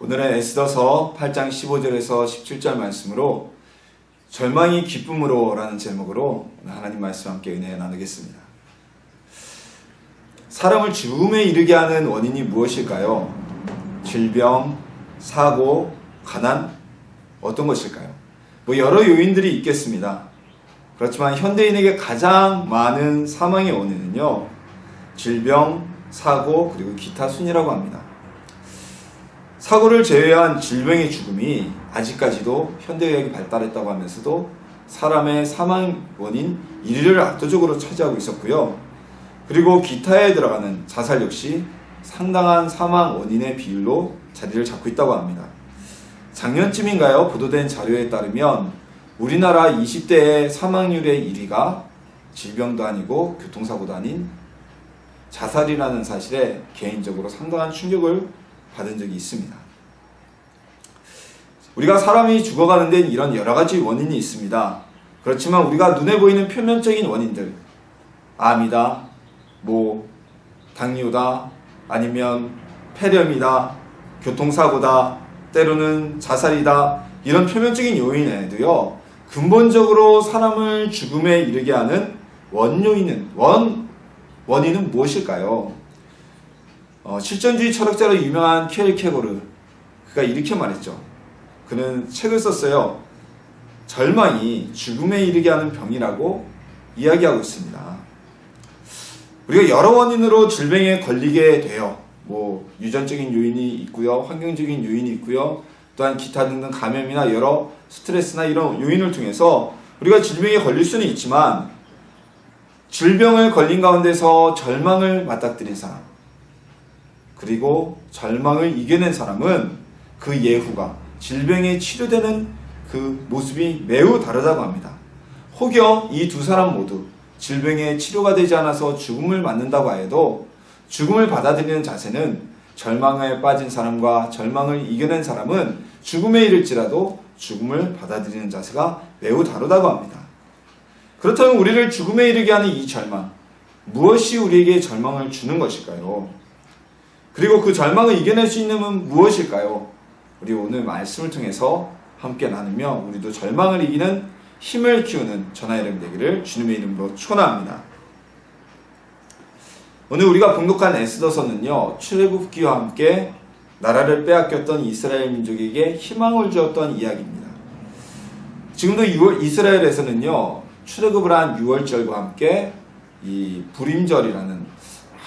오늘은 에스더서 8장 15절에서 17절 말씀으로 절망이 기쁨으로 라는 제목으로 하나님 말씀 함께 은혜 나누겠습니다. 사람을 죽음에 이르게 하는 원인이 무엇일까요? 질병, 사고, 가난, 어떤 것일까요? 뭐 여러 요인들이 있겠습니다. 그렇지만 현대인에게 가장 많은 사망의 원인은요, 질병, 사고, 그리고 기타 순이라고 합니다. 사고를 제외한 질병의 죽음이 아직까지도 현대의학이 발달했다고 하면서도 사람의 사망 원인 1위를 압도적으로 차지하고 있었고요. 그리고 기타에 들어가는 자살 역시 상당한 사망 원인의 비율로 자리를 잡고 있다고 합니다. 작년쯤인가요? 보도된 자료에 따르면 우리나라 20대의 사망률의 1위가 질병도 아니고 교통사고도 아닌 자살이라는 사실에 개인적으로 상당한 충격을 받은 적이 있습니다. 우리가 사람이 죽어가는 데는 이런 여러 가지 원인이 있습니다. 그렇지만 우리가 눈에 보이는 표면적인 원인들, 암이다, 뭐, 당뇨다, 아니면 폐렴이다, 교통사고다, 때로는 자살이다, 이런 표면적인 요인에도요, 근본적으로 사람을 죽음에 이르게 하는 원요인은, 원, 원인은 무엇일까요? 어, 실존주의 철학자로 유명한 켈케고르, 그가 이렇게 말했죠. 그는 책을 썼어요. 절망이 죽음에 이르게 하는 병이라고 이야기하고 있습니다. 우리가 여러 원인으로 질병에 걸리게 돼요. 뭐 유전적인 요인이 있고요, 환경적인 요인이 있고요, 또한 기타 등등 감염이나 여러 스트레스나 이런 요인을 통해서 우리가 질병에 걸릴 수는 있지만 질병을 걸린 가운데서 절망을 맞닥뜨린 사람, 그리고 절망을 이겨낸 사람은 그 예후가 질병에 치료되는 그 모습이 매우 다르다고 합니다. 혹여 이 두 사람 모두 질병에 치료가 되지 않아서 죽음을 맞는다고 해도 죽음을 받아들이는 자세는 절망에 빠진 사람과 절망을 이겨낸 사람은 죽음에 이를지라도 죽음을 받아들이는 자세가 매우 다르다고 합니다. 그렇다면 우리를 죽음에 이르게 하는 이 절망, 무엇이 우리에게 절망을 주는 것일까요? 그리고 그 절망을 이겨낼 수 있는 건 무엇일까요? 우리 오늘 말씀을 통해서 함께 나누며 우리도 절망을 이기는 힘을 키우는 전하 이름 되기를 주님의 이름으로 축원합니다. 오늘 우리가 봉독한 에스더서는요 출애굽기와 함께 나라를 빼앗겼던 이스라엘 민족에게 희망을 주었던 이야기입니다. 지금도 6월, 이스라엘에서는요 출애굽을 한 6월절과 함께 이 불임절이라는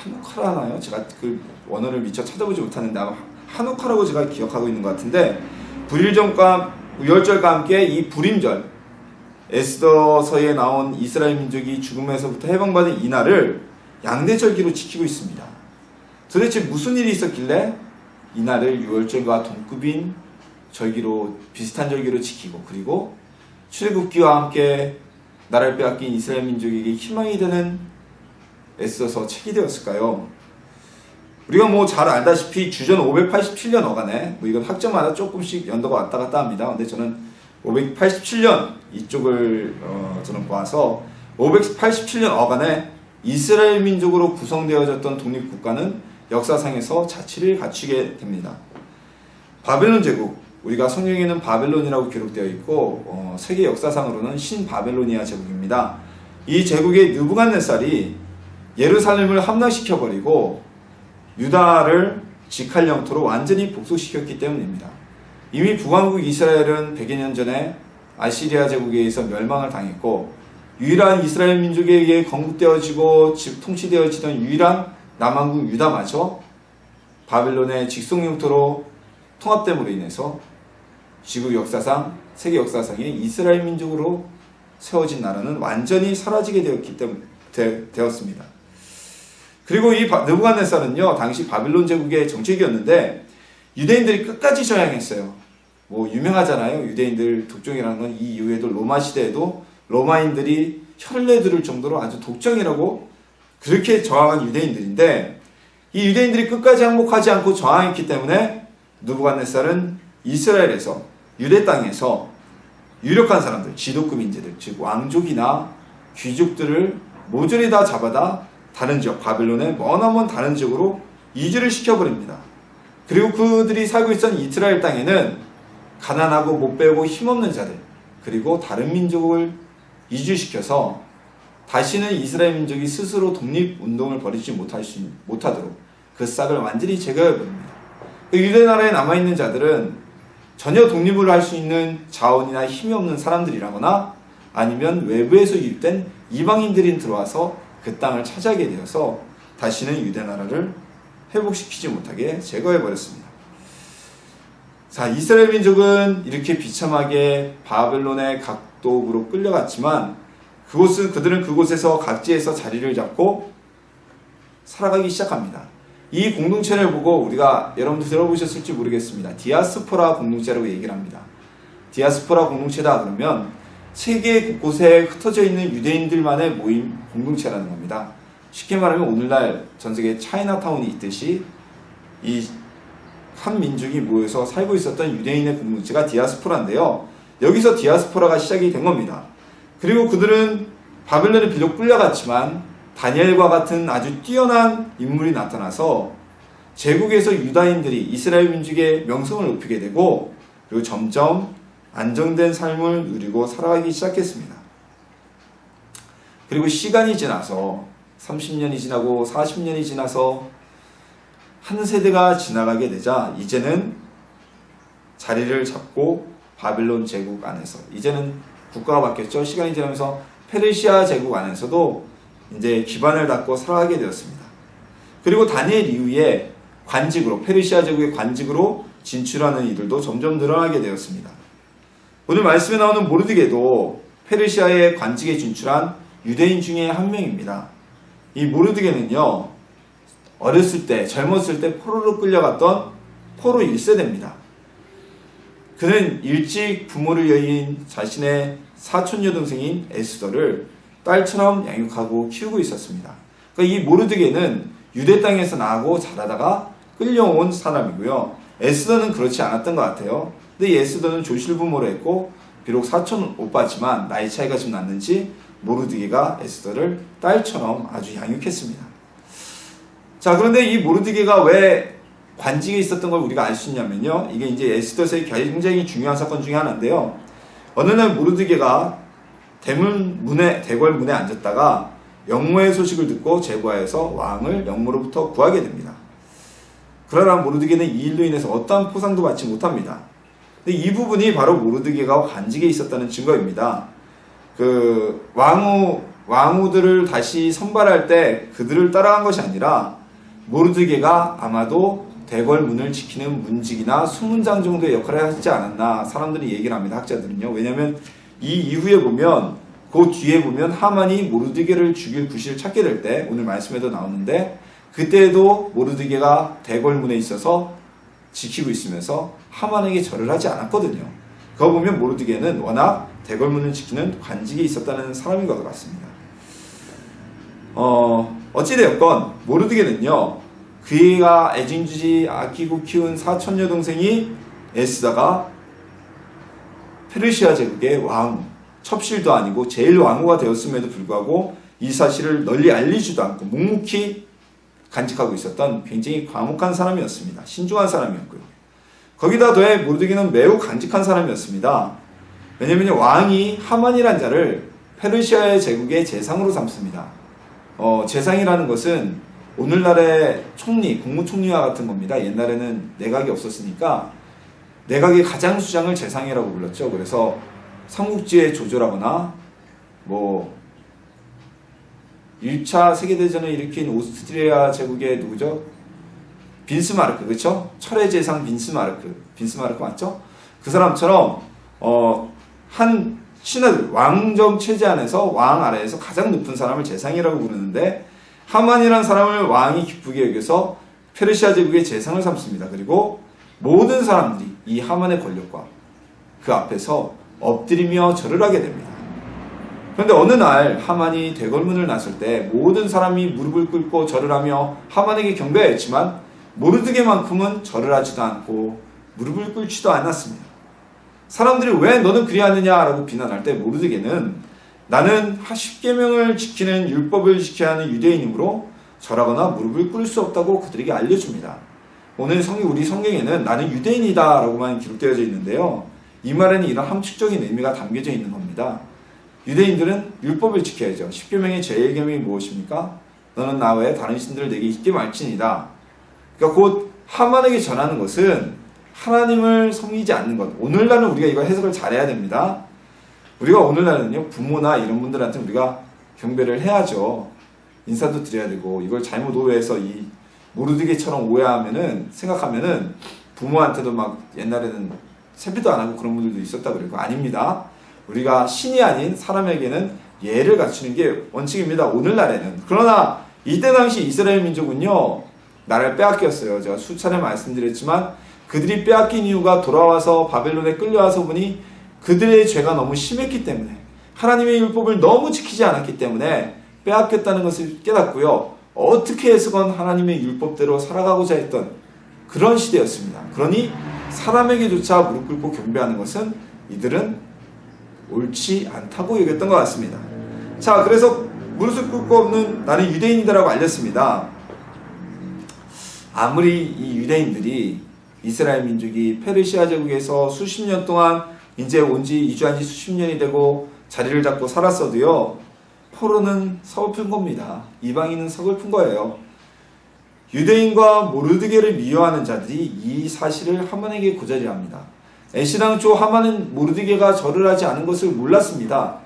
한옥하라 하나요? 제가 그 원어를 미처 찾아보지 못하는데 아마 한옥하라고 제가 기억하고 있는 것 같은데 불일절과 유월절과 함께 이 불임절 에스더서에 나온 이스라엘 민족이 죽음에서부터 해방받은 이날을 양대절기로 지키고 있습니다. 도대체 무슨 일이 있었길래 이날을 유월절과 동급인 절기로 비슷한 절기로 지키고 그리고 출애굽기와 함께 나라를 빼앗긴 이스라엘 민족에게 희망이 되는 애써서 책이 되었을까요? 우리가 뭐 잘 알다시피 주전 587년 어간에 뭐 이건 학점마다 조금씩 연도가 왔다 갔다 합니다. 근데 저는 587년 이쪽을 어 저는 봐서 587년 어간에 이스라엘 민족으로 구성되어졌던 독립국가는 역사상에서 자치를 갖추게 됩니다. 바벨론 제국 우리가 성경에는 바벨론이라고 기록되어 있고 어, 세계 역사상으로는 신바벨로니아 제국입니다. 이 제국의 느부갓네살이 예루살렘을 함락시켜 버리고 유다를 직할 영토로 완전히 복속시켰기 때문입니다. 이미 북왕국 이스라엘은 100여 년 전에 아시리아 제국에 의해서 멸망을 당했고 유일한 이스라엘 민족에게 건국되어지고 통치되어지던 유일한 남왕국 유다마저 바벨론의 직속 영토로 통합됨으로 인해서 지구 역사상 세계 역사상에 이스라엘 민족으로 세워진 나라는 완전히 사라지게 되었기 때문에 되었습니다. 그리고 이 느부갓네살은요 당시 바빌론 제국의 정책이었는데 유대인들이 끝까지 저항했어요. 뭐 유명하잖아요. 유대인들 독종이라는 건 이 이후에도 로마 시대에도 로마인들이 혀를 내두를 정도로 아주 독종이라고 그렇게 저항한 유대인들인데 이 유대인들이 끝까지 항복하지 않고 저항했기 때문에 느부갓네살은 이스라엘에서 유대 땅에서 유력한 사람들, 지도급 인재들, 즉 왕족이나 귀족들을 모조리 다 잡아다 다른 지역, 바빌론의 머나먼 다른 지역으로 이주를 시켜버립니다. 그리고 그들이 살고 있던 이스라엘 땅에는 가난하고 못 배우고 힘없는 자들 그리고 다른 민족을 이주시켜서 다시는 이스라엘 민족이 스스로 독립 운동을 벌이지 못할 수, 못하도록 그 싹을 완전히 제거해 버립니다. 그 유대 나라에 남아 있는 자들은 전혀 독립을 할 수 있는 자원이나 힘이 없는 사람들이라거나 아니면 외부에서 유입된 이방인들이 들어와서 그 땅을 차지하게 되어서 다시는 유대 나라를 회복시키지 못하게 제거해 버렸습니다. 자, 이스라엘 민족은 이렇게 비참하게 바벨론의 각독으로 끌려갔지만 그곳은 그들은 그곳에서 각지에서 자리를 잡고 살아가기 시작합니다. 이 공동체를 보고 우리가 여러분들 들어보셨을지 모르겠습니다. 디아스포라 공동체라고 얘기를 합니다. 디아스포라 공동체다 그러면 세계 곳곳에 흩어져 있는 유대인들만의 모임 공동체라는 겁니다. 쉽게 말하면 오늘날 전 세계 차이나타운이 있듯이 이 한 민족이 모여서 살고 있었던 유대인의 공동체가 디아스포라인데요. 여기서 디아스포라가 시작이 된 겁니다. 그리고 그들은 바벨론에 비록 끌려갔지만 다니엘과 같은 아주 뛰어난 인물이 나타나서 제국에서 유다인들이 이스라엘 민족의 명성을 높이게 되고 그리고 점점 안정된 삶을 누리고 살아가기 시작했습니다. 그리고 시간이 지나서 30년이 지나고 40년이 지나서 한 세대가 지나가게 되자 이제는 자리를 잡고 바빌론 제국 안에서 이제는 국가가 바뀌었죠. 시간이 지나면서 페르시아 제국 안에서도 이제 기반을 닫고 살아가게 되었습니다. 그리고 다니엘 이후에 관직으로 페르시아 제국의 관직으로 진출하는 이들도 점점 늘어나게 되었습니다. 오늘 말씀에 나오는 모르드게도 페르시아의 관직에 진출한 유대인 중에 한 명입니다. 이 모르드게는요 어렸을 때 젊었을 때 포로로 끌려갔던 포로 1세대입니다. 그는 일찍 부모를 여인 자신의 사촌 여동생인 에스더를 딸처럼 양육하고 키우고 있었습니다. 그러니까 이 모르드게는 유대 땅에서 나고 자라다가 끌려온 사람이고요. 에스더는 그렇지 않았던 것 같아요. 근데 이 에스더는 조실 부모로 했고 비록 사촌 오빠지만 나이 차이가 좀 났는지 모르드게가 에스더를 딸처럼 아주 양육했습니다. 자 그런데 이 모르드게가 왜 관직에 있었던 걸 우리가 알 수 있냐면요. 이게 이제 에스더서의 굉장히 중요한 사건 중에 하나인데요. 어느 날 모르드게가 대문 문에 대궐 문에 앉았다가 영모의 소식을 듣고 제보하여서 왕을 영모로부터 구하게 됩니다. 그러나 모르드게는 이 일로 인해서 어떠한 포상도 받지 못합니다. 근데 이 부분이 바로 모르드게가 관직에 있었다는 증거입니다. 그 왕후 왕후들을 다시 선발할 때 그들을 따라간 것이 아니라 모르드게가 아마도 대궐 문을 지키는 문직이나 수문장 정도의 역할을 하지 않았나 사람들이 얘기를 합니다. 학자들은요. 왜냐하면 이 이후에 보면 그 뒤에 보면 하만이 모르드게를 죽일 구실을 찾게 될 때 오늘 말씀에도 나오는데 그때도 모르드게가 대궐문에 있어서 지키고 있으면서 하만에게 절을 하지 않았거든요. 그거 보면 모르드게는 워낙 대궐문을 지키는 관직에 있었다는 사람인 것 같습니다. 어, 어찌되었건 모르드게는요 그가 애증주지 아끼고 키운 사촌 여동생이 에스다가 페르시아 제국의 왕 첩실도 아니고 제일 왕후가 되었음에도 불구하고 이 사실을 널리 알리지도 않고 묵묵히 간직하고 있었던 굉장히 과묵한 사람이었습니다. 신중한 사람이었고요. 거기다 더해 모르드게는 매우 간직한 사람이었습니다. 왜냐하면 왕이 하만이란 자를 페르시아의 제국의 재상으로 삼습니다. 어, 재상이라는 것은 오늘날의 총리, 국무총리와 같은 겁니다. 옛날에는 내각이 없었으니까 내각의 가장 수장을 재상이라고 불렀죠. 그래서 삼국지에 조조라거나 뭐 1차 세계대전을 일으킨 오스트리아 제국의 누구죠? 빈스마르크, 그렇죠? 철의 재상 빈스마르크. 빈스마르크 맞죠? 그 사람처럼 어, 한 신하들, 왕정 체제 안에서 왕 아래에서 가장 높은 사람을 재상이라고 부르는데 하만이라는 사람을 왕이 기쁘게 여겨서 페르시아 제국의 재상을 삼습니다. 그리고 모든 사람들이 이 하만의 권력과 그 앞에서 엎드리며 절을 하게 됩니다. 그런데 어느 날 하만이 대궐문을 났을 때 모든 사람이 무릎을 꿇고 절을 하며 하만에게 경배했지만 모르드게만큼은 절을 하지도 않고 무릎을 꿇지도 않았습니다. 사람들이 왜 너는 그리하느냐라고 비난할 때 모르드게는 나는 십계명을 지키는 율법을 지켜야 하는 유대인이므로 절하거나 무릎을 꿇을 수 없다고 그들에게 알려줍니다. 오늘 성경 우리 성경에는 나는 유대인이다라고만 기록되어져 있는데요. 이 말에는 이런 함축적인 의미가 담겨져 있는 겁니다. 유대인들은 율법을 지켜야죠. 십계명의 제일 계명이 무엇입니까? 너는 나 외에 다른 신들을 내게 잊게 말지니다. 그러니까 곧 하만에게 전하는 것은 하나님을 섬기지 않는 것. 오늘날은 우리가 이거 해석을 잘해야 됩니다. 우리가 오늘날은요 부모나 이런 분들한테 우리가 경배를 해야죠. 인사도 드려야 되고 이걸 잘못 오해해서 이 모르드게처럼 오해하면은 생각하면은 부모한테도 막 옛날에는 세비도 안 하고 그런 분들도 있었다 그러고 아닙니다. 우리가 신이 아닌 사람에게는 예를 갖추는 게 원칙입니다. 오늘날에는 그러나 이때 당시 이스라엘 민족은요 나를 빼앗겼어요. 제가 수차례 말씀드렸지만 그들이 빼앗긴 이유가 돌아와서 바벨론에 끌려와서 보니 그들의 죄가 너무 심했기 때문에 하나님의 율법을 너무 지키지 않았기 때문에 빼앗겼다는 것을 깨닫고요. 어떻게 해서건 하나님의 율법대로 살아가고자 했던 그런 시대였습니다. 그러니 사람에게조차 무릎 꿇고 경배하는 것은 이들은 옳지 않다고 여겼던 것 같습니다. 자, 그래서 무릎 꿇고 없는 나는 유대인이다라고 알렸습니다. 아무리 이 유대인들이 이스라엘 민족이 페르시아 제국에서 수십 년 동안 이제 온지 이주한 지 수십 년이 되고 자리를 잡고 살았어도요. 포로는 서글픈 겁니다. 이방인은 서글픈 거예요. 유대인과 모르드게를 미워하는 자들이 이 사실을 하만에게 고자리합니다. 애시당초 하만은 모르드게가 절을 하지 않은 것을 몰랐습니다.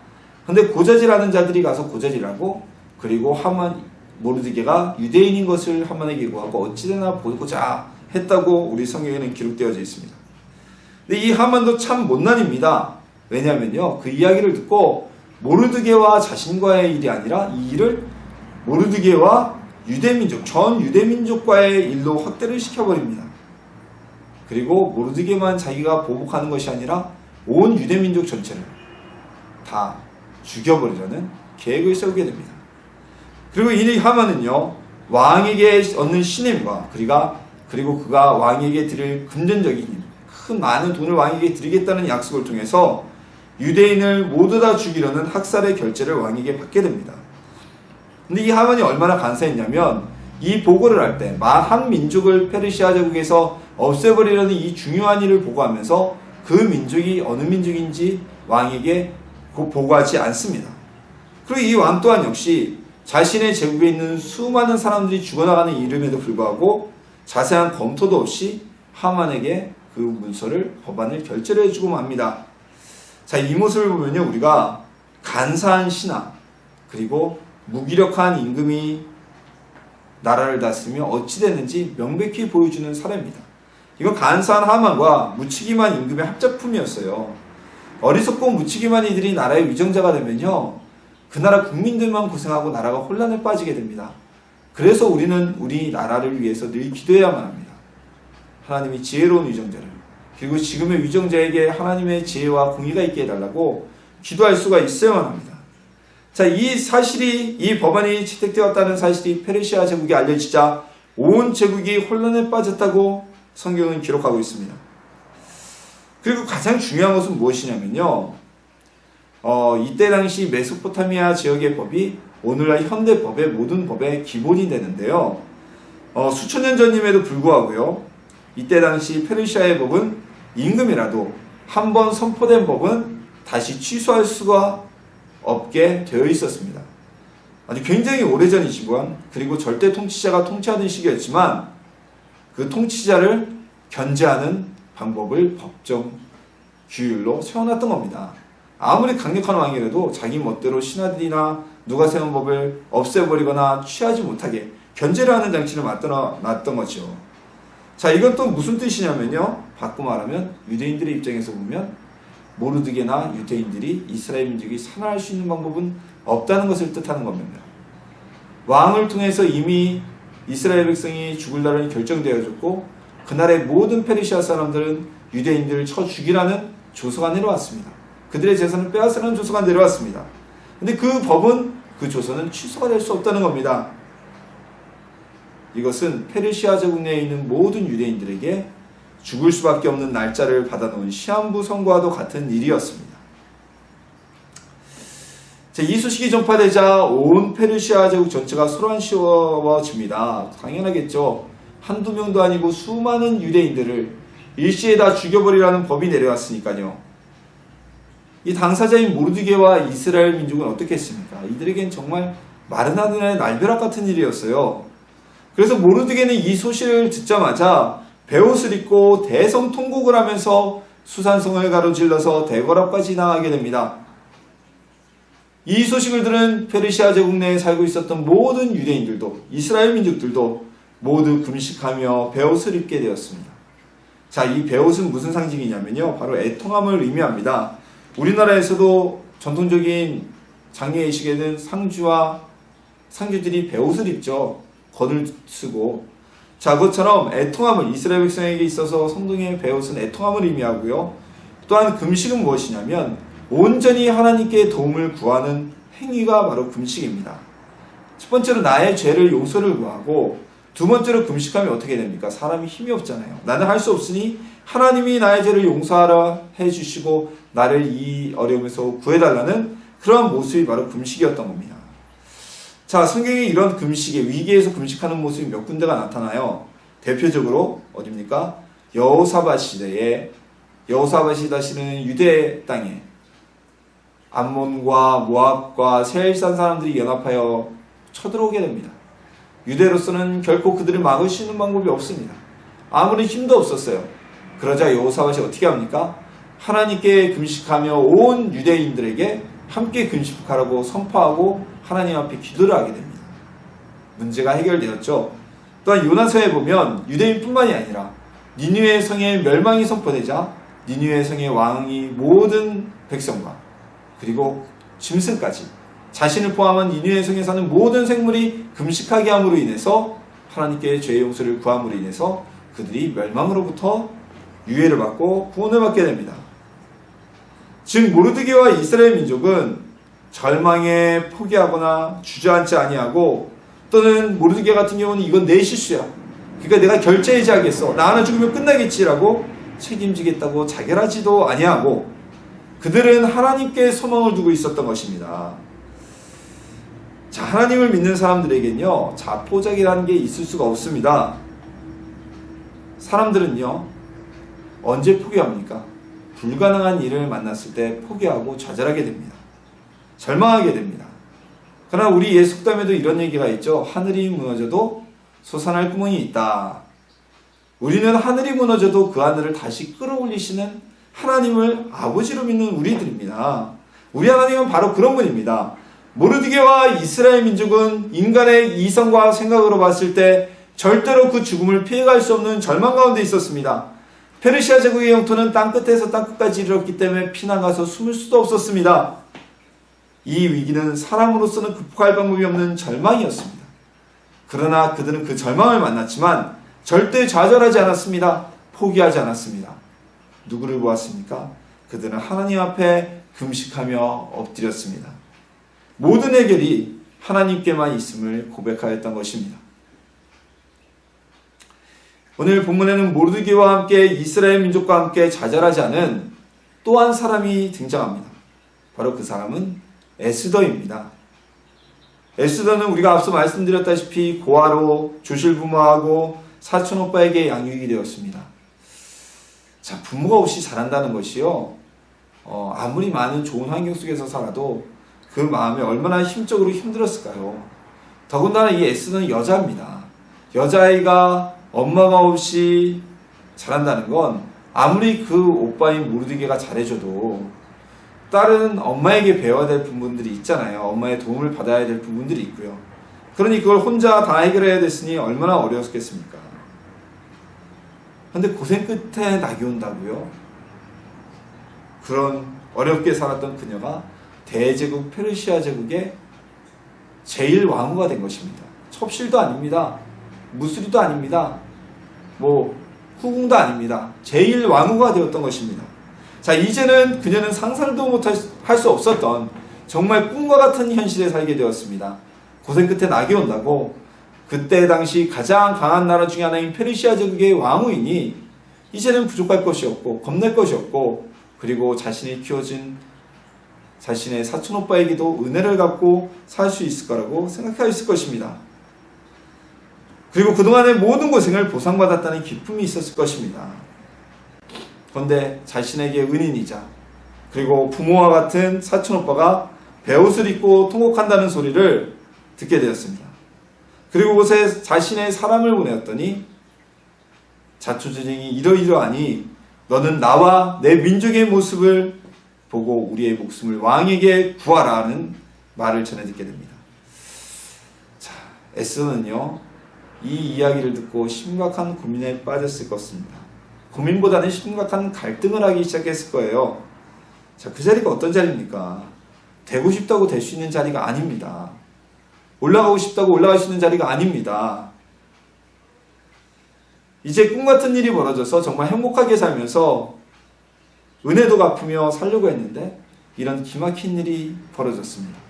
근데 고자질하는 자들이 가서 고자질하고 그리고 하만 모르드게가 유대인인 것을 하만에게 구하고 어찌되나 보고자 했다고 우리 성경에는 기록되어져 있습니다. 근데 이 하만도 참 못난입니다. 왜냐면요. 그 이야기를 듣고 모르드게와 자신과의 일이 아니라 이 일을 모르드게와 유대민족, 전 유대민족과의 일로 확대를 시켜버립니다. 그리고 모르드게만 자기가 보복하는 것이 아니라 온 유대민족 전체를 다 죽여버리려는 계획을 세우게 됩니다. 그리고 이 하만은요, 왕에게 얻는 신임과 그리가 그리고 그가 왕에게 드릴 금전적인 힘, 큰 많은 돈을 왕에게 드리겠다는 약속을 통해서 유대인을 모두 다 죽이려는 학살의 결제를 왕에게 받게 됩니다. 근데 이 하만이 얼마나 간사했냐면 이 보고를 할 때 한 민족을 페르시아 제국에서 없애버리려는 이 중요한 일을 보고하면서 그 민족이 어느 민족인지 왕에게 보고하지 않습니다. 그리고 이 왕 또한 역시 자신의 제국에 있는 수많은 사람들이 죽어나가는 이름에도 불구하고 자세한 검토도 없이 하만에게 그 문서를 법안을 결제를 해주고 맙니다. 자, 이 모습을 보면요, 우리가 간사한 신하, 그리고 무기력한 임금이 나라를 다스리며 어찌 되는지 명백히 보여주는 사례입니다. 이건 간사한 하만과 무치기만 임금의 합작품이었어요. 어리석고 무치기만 이들이 나라의 위정자가 되면요, 그 나라 국민들만 고생하고 나라가 혼란에 빠지게 됩니다. 그래서 우리는 우리 나라를 위해서 늘 기도해야만 합니다. 하나님이 지혜로운 위정자를 그리고 지금의 위정자에게 하나님의 지혜와 공의가 있게 해달라고 기도할 수가 있어야만 합니다. 자, 이 사실이 이 법안이 채택되었다는 사실이 페르시아 제국에 알려지자 온 제국이 혼란에 빠졌다고 성경은 기록하고 있습니다. 그리고 가장 중요한 것은 무엇이냐면요. 어, 이때 당시 메소포타미아 지역의 법이 오늘날 현대 법의 모든 법의 기본이 되는데요. 어, 수천 년 전임에도 불구하고요. 이때 당시 페르시아의 법은 임금이라도 한 번 선포된 법은 다시 취소할 수가 없게 되어 있었습니다. 아주 굉장히 오래전이지만 그리고 절대 통치자가 통치하던 시기였지만 그 통치자를 견제하는 방법을 법정 규율로 세워놨던 겁니다. 아무리 강력한 왕이라도 자기 멋대로 신하들이나 누가 세운 법을 없애버리거나 취하지 못하게 견제를 하는 장치를 만들어 놨던 거죠. 자, 이건 또 무슨 뜻이냐면요. 바꿔 말하면 유대인들의 입장에서 보면 모르드게나 유대인들이 이스라엘 민족이 산화할 수 있는 방법은 없다는 것을 뜻하는 겁니다. 왕을 통해서 이미 이스라엘 백성이 죽을 날은 결정되어졌고 그날의 모든 페르시아 사람들은 유대인들을 쳐 죽이라는 조서가 내려왔습니다. 그들의 재산을 빼앗으라는 조서가 내려왔습니다. 근데 그 법은 그 조서는 취소가 될 수 없다는 겁니다. 이것은 페르시아 제국 내에 있는 모든 유대인들에게 죽을 수밖에 없는 날짜를 받아놓은 시한부 선거와도 같은 일이었습니다. 이 소식이 전파되자 온 페르시아 제국 전체가 소란스러워집니다. 당연하겠죠. 한두 명도 아니고 수많은 유대인들을 일시에 다 죽여버리라는 법이 내려왔으니까요. 이 당사자인 모르드게와 이스라엘 민족은 어떻게 했습니까? 이들에겐 정말 마른 하늘의 날벼락 같은 일이었어요. 그래서 모르드게는 이 소식을 듣자마자 베옷을 입고 대성 통곡을 하면서 수산성을 가로질러서 대궐 앞까지 나가게 됩니다. 이 소식을 들은 페르시아 제국 내에 살고 있었던 모든 유대인들도 이스라엘 민족들도 모두 금식하며 베옷을 입게 되었습니다. 자, 이 베옷은 무슨 상징이냐면요. 바로 애통함을 의미합니다. 우리나라에서도 전통적인 장례의식에는 상주와 상주들이 베옷을 입죠. 겉을 쓰고. 자, 그것처럼 애통함을 이스라엘 백성에게 있어서 성동의 베옷은 애통함을 의미하고요. 또한 금식은 무엇이냐면 온전히 하나님께 도움을 구하는 행위가 바로 금식입니다. 첫 번째로 나의 죄를 용서를 구하고 두 번째로 금식하면 어떻게 됩니까? 사람이 힘이 없잖아요. 나는 할 수 없으니 하나님이 나의 죄를 용서하라 해주시고 나를 이 어려움에서 구해달라는 그러한 모습이 바로 금식이었던 겁니다. 자, 성경에 이런 금식의 위기에서 금식하는 모습이 몇 군데가 나타나요. 대표적으로 어딥니까? 여호사밧 시대에 여호사밧이 다시는 유대 땅에 암몬과 모압과 세일산 사람들이 연합하여 쳐들어오게 됩니다. 유대로서는 결코 그들을 막을 수 있는 방법이 없습니다. 아무리 힘도 없었어요. 그러자 여호사밧이 어떻게 합니까? 하나님께 금식하며 온 유대인들에게 함께 금식하라고 선포하고 하나님 앞에 기도를 하게 됩니다. 문제가 해결되었죠. 또한 요나서에 보면 유대인뿐만이 아니라 니누의 성의 멸망이 선포되자 니누의 성의 왕이 모든 백성과 그리고 짐승까지 자신을 포함한 니누의 성에 사는 모든 생물이 금식하게 함으로 인해서 하나님께 죄의 용서를 구함으로 인해서 그들이 멸망으로부터 유해를 받고 구원을 받게 됩니다. 즉 모르드게와 이스라엘 민족은 절망에 포기하거나 주저앉지 아니하고 또는 모르드게 같은 경우는 이건 내 실수야. 그러니까 내가 결제하지 하겠어. 나 하나 죽으면 끝나겠지라고 책임지겠다고 자결하지도 아니하고 그들은 하나님께 소망을 두고 있었던 것입니다. 자, 하나님을 믿는 사람들에겐요, 자포자기라는 게 있을 수가 없습니다. 사람들은요, 언제 포기합니까? 불가능한 일을 만났을 때 포기하고 좌절하게 됩니다. 절망하게 됩니다. 그러나 우리 예수담에도 이런 얘기가 있죠. 하늘이 무너져도 솟아날 구멍이 있다. 우리는 하늘이 무너져도 그 하늘을 다시 끌어올리시는 하나님을 아버지로 믿는 우리들입니다. 우리 하나님은 바로 그런 분입니다. 모르드게와 이스라엘 민족은 인간의 이성과 생각으로 봤을 때 절대로 그 죽음을 피해갈 수 없는 절망 가운데 있었습니다. 페르시아 제국의 영토는 땅끝에서 땅끝까지 이르렀기 때문에 피나가서 숨을 수도 없었습니다. 이 위기는 사람으로서는 극복할 방법이 없는 절망이었습니다. 그러나 그들은 그 절망을 만났지만 절대 좌절하지 않았습니다. 포기하지 않았습니다. 누구를 보았습니까? 그들은 하나님 앞에 금식하며 엎드렸습니다. 모든 해결이 하나님께만 있음을 고백하였던 것입니다. 오늘 본문에는 모르드게와 함께 이스라엘 민족과 함께 좌절하지 않은 또 한 사람이 등장합니다. 바로 그 사람은 에스더입니다. 에스더는 우리가 앞서 말씀드렸다시피 고아로 조실 부모하고 사촌 오빠에게 양육이 되었습니다. 자, 부모가 없이 자란다는 것이요. 어, 아무리 많은 좋은 환경 속에서 살아도 그 마음이 얼마나 힘적으로 힘들었을까요? 더군다나 이 에스더는 여자입니다. 여자아이가 엄마가 없이 자란다는 건 아무리 그 오빠인 모르드게가 잘해줘도 딸은 엄마에게 배워야 될 부분들이 있잖아요. 엄마의 도움을 받아야 될 부분들이 있고요. 그러니 그걸 혼자 다 해결해야 됐으니 얼마나 어려웠겠습니까? 근데 고생 끝에 낙이 온다고요? 그런 어렵게 살았던 그녀가 대제국 페르시아 제국의 제일 왕후가 된 것입니다. 첩실도 아닙니다. 무술이도 아닙니다. 뭐 후궁도 아닙니다. 제일 왕후가 되었던 것입니다. 자, 이제는 그녀는 상상도 못할 수 없었던 정말 꿈과 같은 현실에 살게 되었습니다. 고생 끝에 낙이 온다고 그때 당시 가장 강한 나라 중에 하나인 페르시아 제국의 왕후이니 이제는 부족할 것이 없고 겁낼 것이 없고 그리고 자신이 키워진 자신의 사촌 오빠에게도 은혜를 갖고 살 수 있을 거라고 생각하였을 것입니다. 그리고 그동안의 모든 고생을 보상받았다는 기쁨이 있었을 것입니다. 그런데 자신에게 은인이자 그리고 부모와 같은 사촌 오빠가 배옷을 입고 통곡한다는 소리를 듣게 되었습니다. 그리고 곳에 자신의 사람을 보내었더니 자초지종이 이러이러하니 너는 나와 내 민족의 모습을 보고 우리의 목숨을 왕에게 구하라는 말을 전해 듣게 됩니다. 자, 에스는요, 이 이야기를 듣고 심각한 고민에 빠졌을 것입니다. 고민보다는 심각한 갈등을 하기 시작했을 거예요. 자, 그 자리가 어떤 자리입니까? 되고 싶다고 될 수 있는 자리가 아닙니다. 올라가고 싶다고 올라갈 수 있는 자리가 아닙니다. 이제 꿈 같은 일이 벌어져서 정말 행복하게 살면서 은혜도 갚으며 살려고 했는데 이런 기막힌 일이 벌어졌습니다.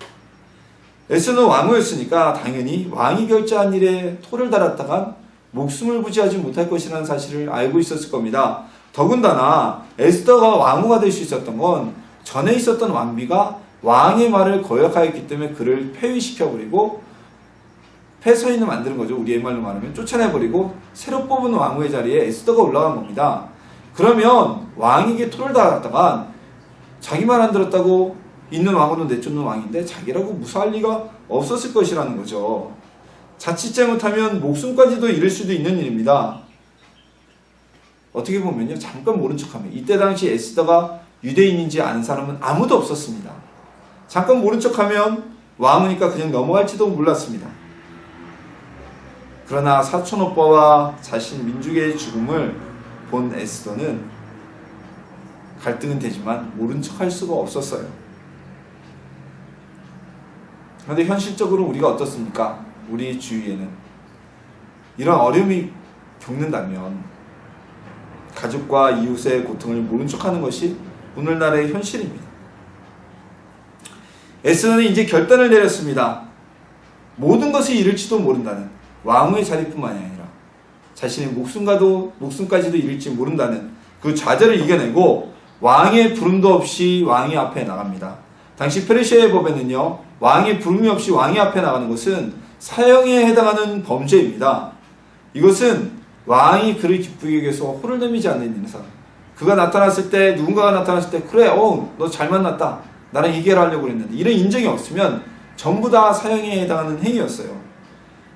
에스는 왕후였으니까 당연히 왕이 결제한 일에 토를 달았다가 목숨을 부지하지 못할 것이라는 사실을 알고 있었을 겁니다. 더군다나 에스더가 왕후가 될 수 있었던 건 전에 있었던 왕비가 왕의 말을 거역하였기 때문에 그를 폐위시켜버리고 폐서인을 만드는 거죠. 우리의 말로 말하면 쫓아내버리고 새로 뽑은 왕후의 자리에 에스더가 올라간 겁니다. 그러면 왕에게 토를 달았다가 자기 말 안 들었다고 있는 왕으로 내쫓는 왕인데 자기라고 무사할 리가 없었을 것이라는 거죠. 자칫 잘못하면 목숨까지도 잃을 수도 있는 일입니다. 어떻게 보면요. 잠깐 모른 척하면 이때 당시 에스더가 유대인인지 아는 사람은 아무도 없었습니다. 잠깐 모른 척하면 왕이니까 그냥 넘어갈지도 몰랐습니다. 그러나 사촌 오빠와 자신 민족의 죽음을 본 에스더는 갈등은 되지만 모른 척할 수가 없었어요. 그런데 현실적으로 우리가 어떻습니까? 우리 주위에는 이런 어려움이 겪는다면 가족과 이웃의 고통을 모른 척하는 것이 오늘날의 현실입니다. 에스더는 이제 결단을 내렸습니다. 모든 것을 잃을지도 모른다는 왕의 자리뿐만이 아니라 자신의 목숨과도 목숨까지도 잃을지 모른다는 그 좌절을 이겨내고 왕의 부름도 없이 왕의 앞에 나갑니다. 당시 페르시아의 법에는요 왕의 부름이 없이 왕의 앞에 나가는 것은 사형에 해당하는 범죄입니다. 이것은 왕이 그를 기쁘게 여겨서 호를 내미지 않는 이상 그가 나타났을 때 누군가가 나타났을 때 그래 어 너 잘 만났다 나랑 얘기를 하려고 그랬는데 이런 인정이 없으면 전부 다 사형에 해당하는 행위였어요.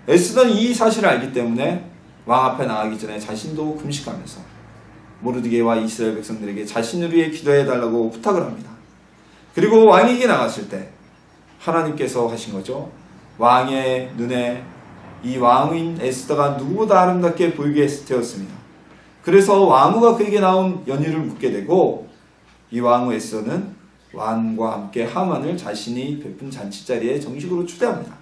에스더는 이 사실을 알기 때문에 왕 앞에 나가기 전에 자신도 금식하면서 모르드게와 이스라엘 백성들에게 자신을 위해 기도해 달라고 부탁을 합니다. 그리고 왕에게 나갔을 때 하나님께서 하신 거죠. 왕의 눈에 이 왕인 에스더가 누구보다 아름답게 보이게 되었습니다. 그래서 왕후가 그에게 나온 연유를 묻게 되고 이 왕후 에스더는 왕과 함께 하만을 자신이 베푼 잔치 자리에 정식으로 초대합니다.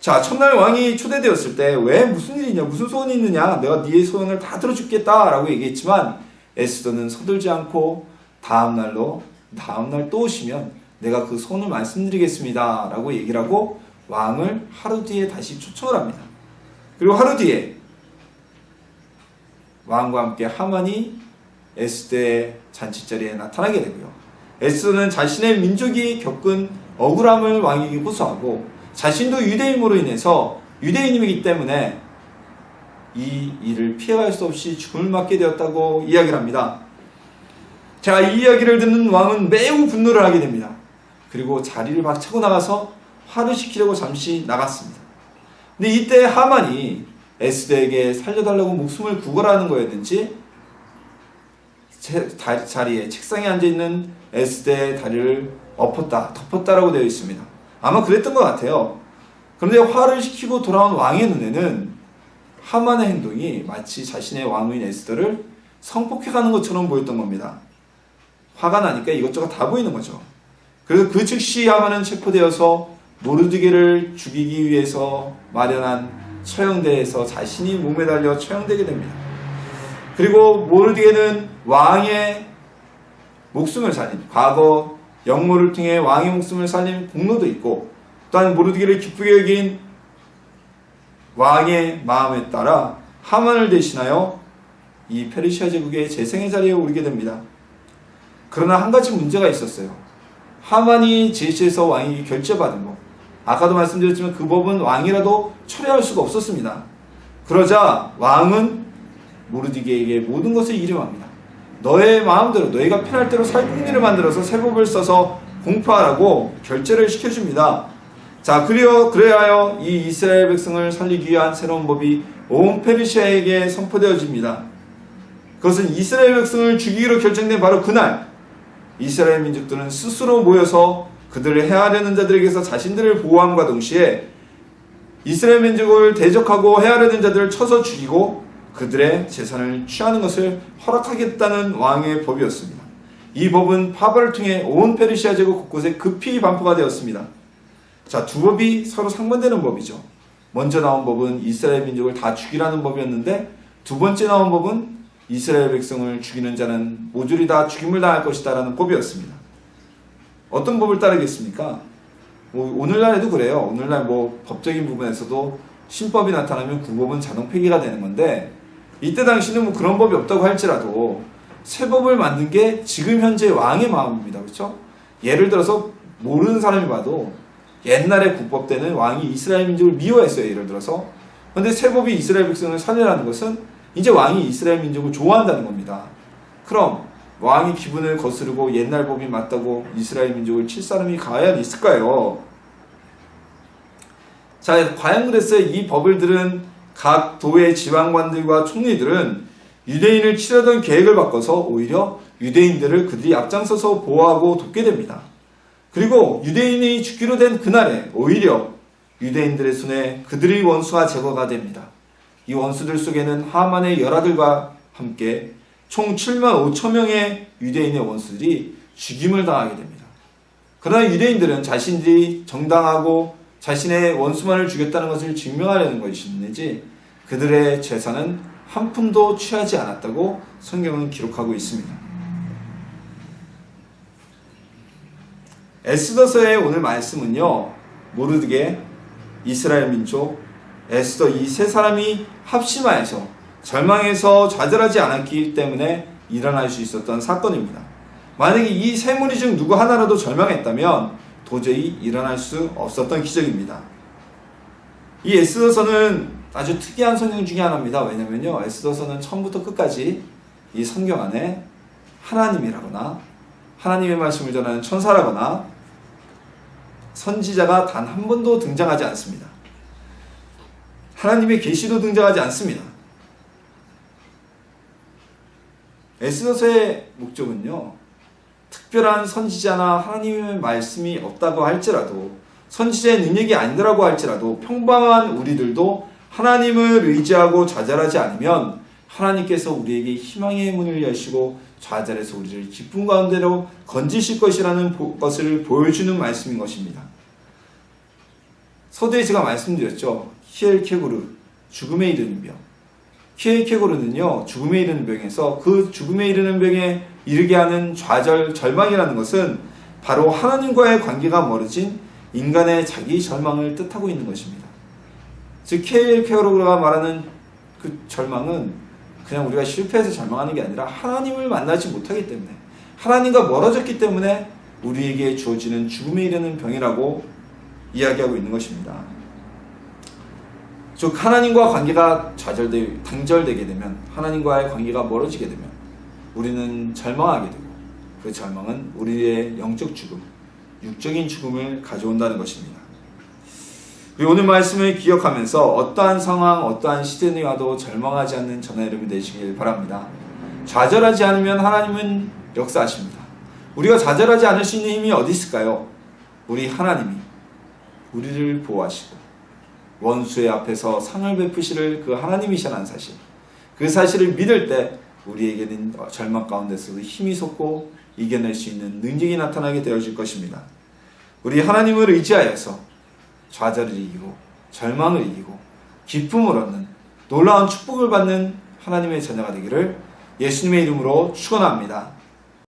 자, 첫날 왕이 초대되었을 때 왜 무슨 일이냐, 무슨 소원이 있느냐, 내가 네 소원을 다 들어주겠다라고 얘기했지만 에스더는 서둘지 않고 다음 날로 다음 날 또 오시면 내가 그 소원을 말씀드리겠습니다 라고 얘기를 하고 왕을 하루 뒤에 다시 초청을 합니다. 그리고 하루 뒤에 왕과 함께 하만이 에스더의 잔치 자리에 나타나게 되고요. 에스더는 자신의 민족이 겪은 억울함을 왕에게 호소하고 자신도 유대인으로 인해서 유대인이기 때문에 이 일을 피해갈 수 없이 죽음을 맞게 되었다고 이야기를 합니다. 자, 이 이야기를 듣는 왕은 매우 분노를 하게 됩니다. 그리고 자리를 막 차고 나가서 화를 시키려고 잠시 나갔습니다. 근데 이때 하만이 에스더에게 살려달라고 목숨을 구걸하는 거였는지 자리에 책상에 앉아 있는 에스더의 다리를 엎었다, 덮었다라고 되어 있습니다. 아마 그랬던 것 같아요. 그런데 화를 시키고 돌아온 왕의 눈에는 하만의 행동이 마치 자신의 왕후인 에스더를 성폭행하는 것처럼 보였던 겁니다. 화가 나니까 이것저것 다 보이는 거죠. 그래서 그 즉시 하만은 체포되어서 모르드게를 죽이기 위해서 마련한 처형대에서 자신이 몸에 달려 처형되게 됩니다. 그리고 모르드게는 왕의 목숨을 살린 과거 영모를 통해 왕의 목숨을 살린 공로도 있고 또한 모르드게를 기쁘게 여긴 왕의 마음에 따라 하만을 대신하여 이 페르시아 제국의 재생의 자리에 오르게 됩니다. 그러나 한 가지 문제가 있었어요. 하만이 제시해서 왕에게 결제받은 법. 아까도 말씀드렸지만 그 법은 왕이라도 철회할 수가 없었습니다. 그러자 왕은 모르디게에게 모든 것을 이름합니다. 너의 마음대로 너희가 편할 대로 살궁리를 만들어서 세법을 써서 공포하라고 결제를 시켜줍니다. 자, 그리어 그래하여 이 이스라엘 백성을 살리기 위한 새로운 법이 온 페르시아에게 선포되어집니다. 그것은 이스라엘 백성을 죽이기로 결정된 바로 그날 이스라엘 민족들은 스스로 모여서 그들을 해하려는 자들에게서 자신들을 보호함과 동시에 이스라엘 민족을 대적하고 해하려는 자들을 쳐서 죽이고 그들의 재산을 취하는 것을 허락하겠다는 왕의 법이었습니다. 이 법은 파벌을 통해 온 페르시아 제국 곳곳에 급히 반포가 되었습니다. 자, 두 법이 서로 상반되는 법이죠. 먼저 나온 법은 이스라엘 민족을 다 죽이라는 법이었는데 두 번째 나온 법은 이스라엘 백성을 죽이는 자는 모조리 다 죽임을 당할 것이다라는 법이었습니다. 어떤 법을 따르겠습니까? 뭐 오늘날에도 그래요. 오늘날 뭐 법적인 부분에서도 신법이 나타나면 구법은 자동 폐기가 되는 건데 이때 당시는 뭐 그런 법이 없다고 할지라도 새 법을 만든 게 지금 현재 왕의 마음입니다. 그렇죠? 예를 들어서 모르는 사람이 봐도 옛날에 국법 때는 왕이 이스라엘 민족을 미워했어요. 예를 들어서. 근데 새 법이 이스라엘 백성을 살려라는 것은 이제 왕이 이스라엘 민족을 좋아한다는 겁니다. 그럼 왕이 기분을 거스르고 옛날 법이 맞다고 이스라엘 민족을 칠 사람이 과연 있을까요? 자, 과연 그랬어요. 이 법을 들은 각 도의 지방관들과 총리들은 유대인을 치려던 계획을 바꿔서 오히려 유대인들을 그들이 앞장서서 보호하고 돕게 됩니다. 그리고 유대인이 죽기로 된 그날에 오히려 유대인들의 손에 그들의 원수가 제거가 됩니다. 이 원수들 속에는 하만의 열아들과 함께 총 7만 5천 명의 유대인의 원수들이 죽임을 당하게 됩니다. 그러나 유대인들은 자신들이 정당하고 자신의 원수만을 죽였다는 것을 증명하려는 것이지 그들의 재산은 한 푼도 취하지 않았다고 성경은 기록하고 있습니다. 에스더서의 오늘 말씀은요, 모르드게, 이스라엘 민족, 에스더 이 세 사람이 합심하여서 절망에서 좌절하지 않았기 때문에 일어날 수 있었던 사건입니다. 만약에 이 세 무리 중 누구 하나라도 절망했다면 도저히 일어날 수 없었던 기적입니다. 이 에스더서는 아주 특이한 성경 중에 하나입니다. 왜냐면요, 에스더서는 처음부터 끝까지 이 성경 안에 하나님이라거나 하나님의 말씀을 전하는 천사라거나 선지자가 단 한 번도 등장하지 않습니다. 하나님의 계시도 등장하지 않습니다. 에스더서의 목적은요. 특별한 선지자나 하나님의 말씀이 없다고 할지라도 선지자의 능력이 아니라고 할지라도 평범한 우리들도 하나님을 의지하고 좌절하지 않으면 하나님께서 우리에게 희망의 문을 여시고 좌절해서 우리를 기쁨 가운데로 건지실 것이라는 것을 보여주는 말씀인 것입니다. 서두에 제가 말씀드렸죠. 히엘케고르, 죽음에 이르는 병. 히엘케고르는요, 죽음에 이르는 병에서 그 죽음에 이르는 병에 이르게 하는 좌절, 절망이라는 것은 바로 하나님과의 관계가 멀어진 인간의 자기 절망을 뜻하고 있는 것입니다. 즉, 히엘케고르가 말하는 그 절망은 그냥 우리가 실패해서 절망하는 게 아니라 하나님을 만나지 못하기 때문에 하나님과 멀어졌기 때문에 우리에게 주어지는 죽음에 이르는 병이라고 이야기하고 있는 것입니다. 즉 하나님과 관계가 좌절되 단절되게 되면 하나님과의 관계가 멀어지게 되면 우리는 절망하게 되고 그 절망은 우리의 영적 죽음, 육적인 죽음을 가져온다는 것입니다. 그리고 오늘 말씀을 기억하면서 어떠한 상황, 어떠한 시대에 와도 절망하지 않는 전화 여러분 되시길 바랍니다. 좌절하지 않으면 하나님은 역사하십니다. 우리가 좌절하지 않을 수 있는 힘이 어디 있을까요? 우리 하나님이 우리를 보호하시고 원수의 앞에서 상을 베푸시를 그 하나님이시라는 사실. 그 사실을 믿을 때 우리에게는 절망 가운데서도 힘이 솟고 이겨낼 수 있는 능력이 나타나게 되어질 것입니다. 우리 하나님을 의지하여서 좌절을 이기고 절망을 이기고 기쁨을 얻는 놀라운 축복을 받는 하나님의 자녀가 되기를 예수님의 이름으로 축원합니다.